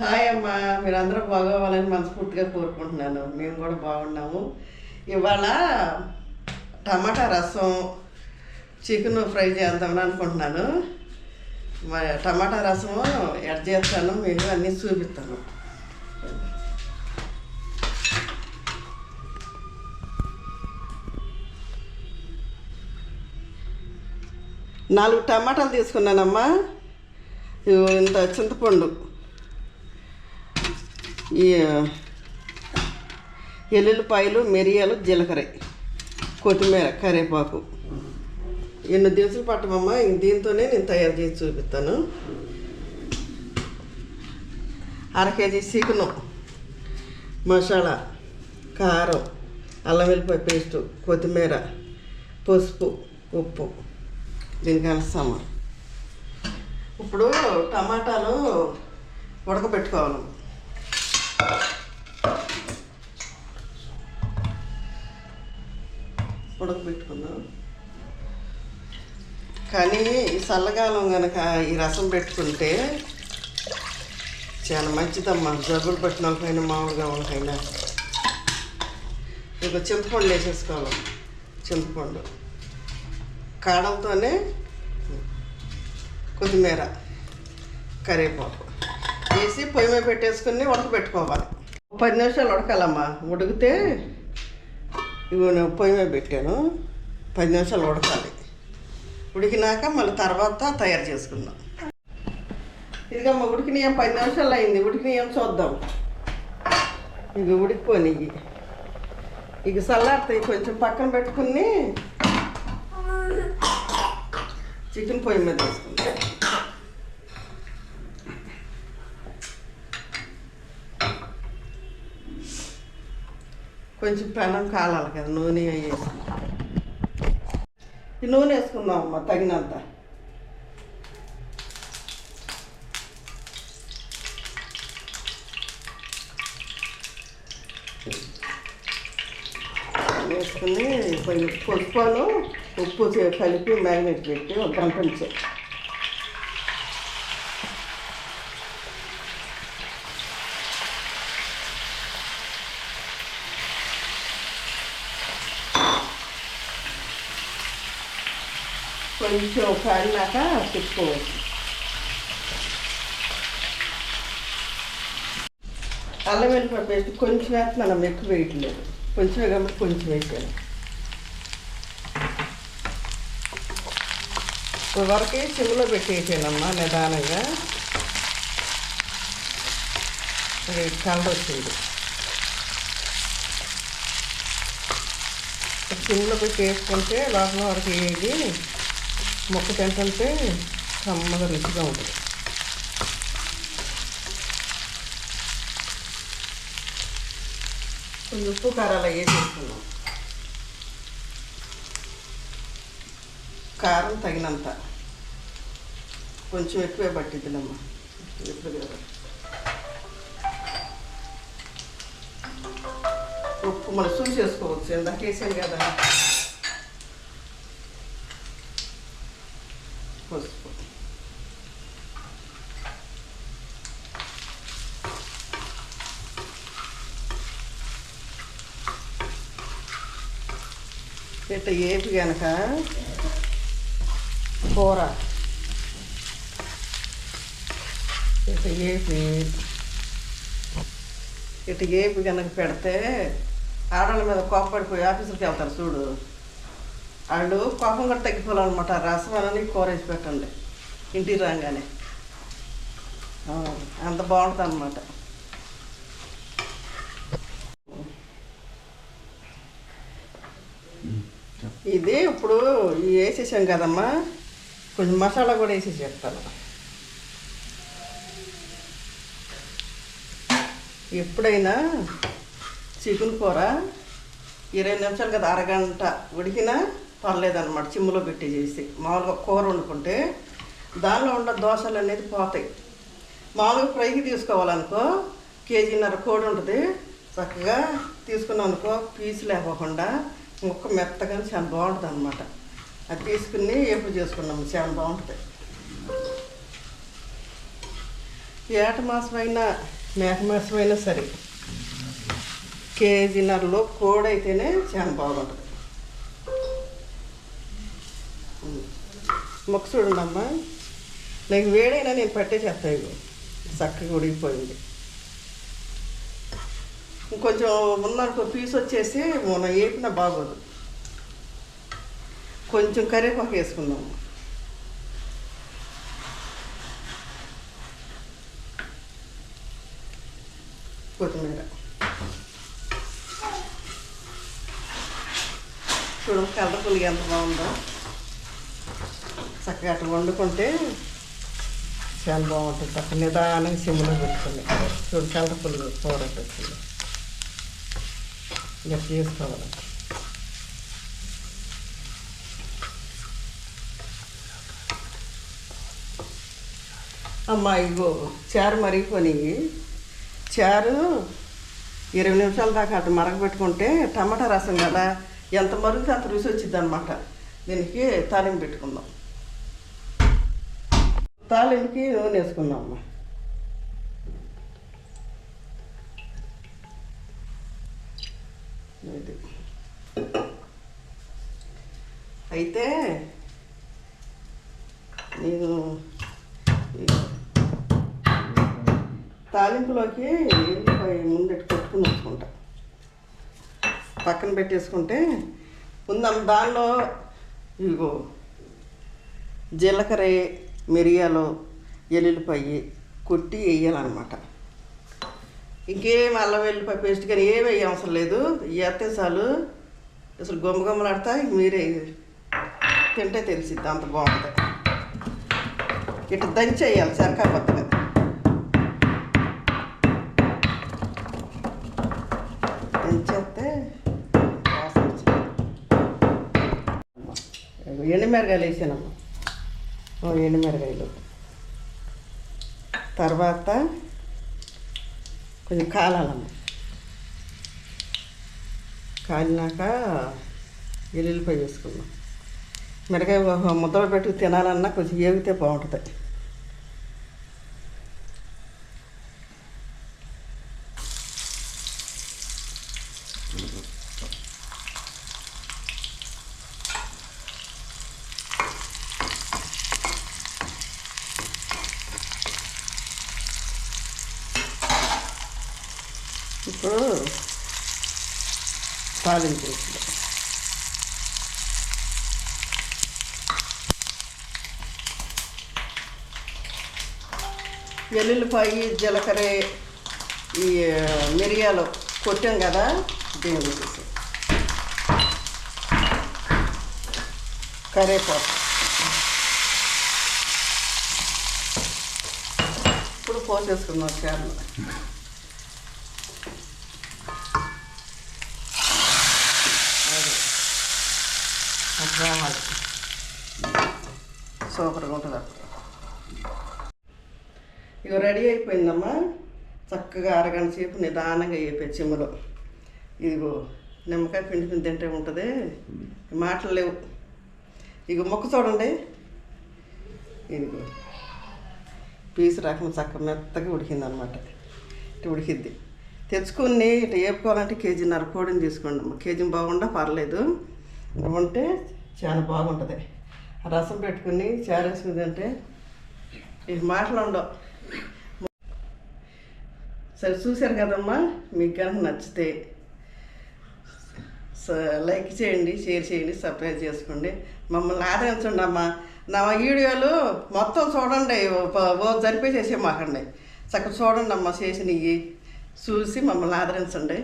Hi అమ్మా మీరందరూ బాగోవాలని మనస్ఫూర్తిగా కోరుకుంటున్నాను. మేము కూడా బాగున్నాము. ఇవాళ టమాటా రసం చికెన్ ఫ్రై చేద్దామని అనుకుంటున్నాను. మా టమాటా రసము ఎడ్ చేస్తాను మీకు అన్నీ చూపిస్తాను. నాలుగు టమాటాలు తీసుకున్నానమ్మా. ఇంత చింతపండు. ఈ ఎల్లుల్లిపాయలు మిరియాలు జీలకర్ర కొత్తిమీర కరివేపాకు. ఎన్ని దినుసులు పట్టమమ్మా దీంతోనే నేను తయారు చేసి చూపిస్తాను. అర కేజీ చికెను మసాలా కారం అల్లం వెల్లిపాయ పేస్టు కొత్తిమీర పసుపు ఉప్పు దీనికి కలుస్తాము ఇప్పుడు టమాటాలు ఉడకబెట్టుకోవాలి. ఉడకబెట్టుకుందాం కానీ ఈ చల్లకాలం కనుక ఈ రసం పెట్టుకుంటే చాలా మంచిదమ్మా. జబ్బులు పెట్టిన వాళ్ళకైనా మామూలుగా వాళ్ళకైనా. ఇక చింతపండు వేసేసుకోవాలి. చింతపండు. కాడలతోనే కొత్తిమీర కరివేపాకు వేసి పొయ్యి మీద పెట్టేసుకుని ఉడకబెట్టుకోవాలి. పది నిమిషాలు ఉడకాలమ్మా. ఉడికితే ఇవి నేను పొయ్యి మీద పెట్టాను. పది నిమిషాలు ఉడకాలి. ఉడికినాక మళ్ళీ తర్వాత తయారు చేసుకుందాం. ఇదిగమ్మా ఉడికిన ఏం పది నిమిషాలు అయింది. ఉడికిన ఏం చూద్దాం. ఇక ఉడికిపోయి ఇక చల్లారుతాయి కొంచెం పక్కన పెట్టుకుని చికెన్ పొయ్యి మీద వేసుకుందాం. కొంచెం పెనం కాలాలి కదా నూనె వేసి. ఈ నూనె వేసుకుందాం అమ్మ తగినంత. వేసుకుని కొంచెం పసుపును ఉప్పు కలిపి మ్యాగ్నెట్ పెట్టి ఒక గంట కొంచెం పడినాక తిప్పుకోవచ్చు అల్లం వెల్లిపాయ పేస్ట్ కొంచెం వేస్తున్నాను ఎక్కువ వేయట్లేదు. కొంచెం కాబట్టి కొంచెం వేసాను వరకే చెవులో పెట్టేసానమ్మా నిదానంగా. అది కలర్ వచ్చింది. సిమ్లో పెట్టి వేసుకుంటే లోపల వరకు వేగి మొక్క తింటుంటే కమ్మగా రుచిగా ఉంటుంది. కొంచెం ఉప్పు కారాలు వేసేసుకున్నాం కారం తగినంత. కొంచెం ఎక్కువే పట్టిద్దిలమ్మ. ఎప్పుడు కదా. ఉప్పు మనం చూసేసుకోవచ్చు ఇందాక వేసాను కదా పసుపు ఇట్లా ఏపి కనుక కూర. ఇట్లా ఏపి. ఇటు ఏపి కనుక పెడితే ఆడవాళ్ళ మీద కోపడిపోయి ఆఫీసులకు వెళ్తారు చూడు. వాళ్ళు కోపం కూడా తగ్గిపోవాలన్నమాట. రసం అని కూర వేసి పెట్టండి. ఇంటికి రాగానే. అంత బాగుంటుంది అన్నమాట ఇది ఇప్పుడు ఇవి వేసేసాం కదమ్మా. కొంచెం మసాలా కూడా వేసేసి చెప్తాను ఎప్పుడైనా చికెన్ కూర ఇరవై నిమిషాలు కదా అరగంట ఉడికినా పర్లేదన్నమాట చిమ్ములో పెట్టి చేసి. మామూలుగా కూర వండుకుంటే దానిలో ఉన్న దోశలు అనేది పోతాయి. మామూలుగా ఫ్రైకి తీసుకోవాలనుకో కేజీన్నర కోడి ఉంటుంది. చక్కగా తీసుకున్నాం అనుకో పీసు లేకోకుండా ముక్క మెత్తగా చాలా బాగుంటుంది అనమాట అది తీసుకుని ఎప్పుడు చేసుకున్నాము చాలా బాగుంటుంది. ఏట మాసమైనా మేక మాసమైనా సరే కేజీన్నరలో కోడి అయితేనే చాలా బాగుంటుంది. మొక్క చూడండమ్మా నాకు వేడైనా నేను పట్టే చేస్తాను చక్కగా ఉడికిపోయింది. ఇంకొంచెం ఉందనుకో పీస్ వచ్చేసి మనం వేపినా బాగోదు. కొంచెం కరివేపాకు వేసుకుందాము కొత్తిమీర. చూడు కలర్ఫుల్గా ఎంత బాగుందో. చక్కగా అట్లా వండుకుంటే చాలా బాగుంటుంది. చక్కగా నిదానంగా సిమ్లో పెట్టుకుని చూడు కలర్ఫుల్గా పౌడర్ వచ్చింది ఇలా చేసుకోవాలి అమ్మా ఇగో చారు మరిగిపోయి చారు ఇరవై నిమిషాల దాకా అటు మరగబెట్టుకుంటే టమాటా రసం కదా ఎంత మరుగుతే అంత రుచి వచ్చింది అనమాట దీనికి తాలింపు పెట్టుకుందాం. తాలింపుకి నూనె వేసుకుందాం అమ్మా. ఇది అయితే నేను తాలింపులోకి ఎల్లిపాయ ముందెట్టు కొట్టుకుని వచ్చుకుంటా పక్కన పెట్టేసుకుంటే ఉందాం దానిలో ఇగో జీలకర్ర మిరియాలు ఎల్లుల్లిపాయి కొట్టి వేయాలన్నమాట. ఇంకేం అల్లం వెల్లిపాయ పేస్ట్ కానీ ఏమి వేయ అవసరం లేదు. వేస్తే చాలు. అసలు గొమ్మ గుమ్మలాడతా మీరే తింటే తెలిసిద్ది అంత బాగుంటుంది. ఇట్లా దంచి వేయాలి దంచేస్తే పత్తి వచ్చింది. ఇగో ఎండుమిరగాయలు వేసానమ్మా. ఓ ఎండుమిరగాయలు. తర్వాత కొంచెం కాలాలమ్మ. కాలినాక ఎల్లుల్లిపాయ వేసుకుందాం. మిరకాయ ముద్దలు పెట్టుకు తినాలన్నా కొంచెం ఏగితే బాగుంటుంది. ఇప్పుడు తాలింపు వేసుకుందాం జీలకర్ర ఈ మిరియాలు కొట్టాం కదా దీని వేసేసి కరేపాకు. ఇప్పుడు పోసేసుకుందాం చారు అది అట్లా రావాలి. సూపర్గా ఉంటుంది అప్పుడు ఇక రెడీ అయిపోయిందమ్మా. చక్కగా అరగంట సేపు నిదానంగా వేపే చెమ్ములో. ఇదిగో నిమ్మకాయ పిండుకుని తింటే ఉంటుంది. మాటలు లేవు. ఇక మొక్క చూడండి. ఇదిగో పీసు రకం చక్క మెత్తగా ఉడికిందనమాట. ఇటు ఉడికిద్ది. తెచ్చుకొని ఇటు వేపుకోవాలంటే కేజీన్నర కోడిని తీసుకోండి అమ్మ కేజీ బాగుండా పర్లేదు. ఉంటే చాలా బాగుంటుంది. రసం పెట్టుకుని చారేసుకుంది అంటే ఇది మాటలు ఉండవు. సరే చూశారు కదమ్మా? మీకు కనుక నచ్చితే లైక్ చేయండి షేర్ చేయండి సబ్స్క్రైబ్ చేసుకోండి. మమ్మల్ని ఆదరించండి అమ్మా. నా వీడియోలు మొత్తం చూడండి. జరిపే చేసే మాకండి. చక్కగా చూడండి అమ్మా చేసినవి. చూసి మమ్మల్ని ఆదరించండి.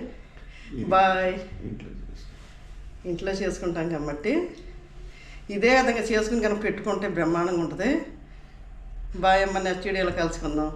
బాయ్. ఇంట్లో చేసుకుంటాం కాబట్టి. ఇదే విధంగా చేసుకుని కనుక పెట్టుకుంటే బ్రహ్మాండంగా ఉంటుంది. బాయ్ అమ్మ నెక్స్ట్ వీడియోలో కలుసుకుందాం.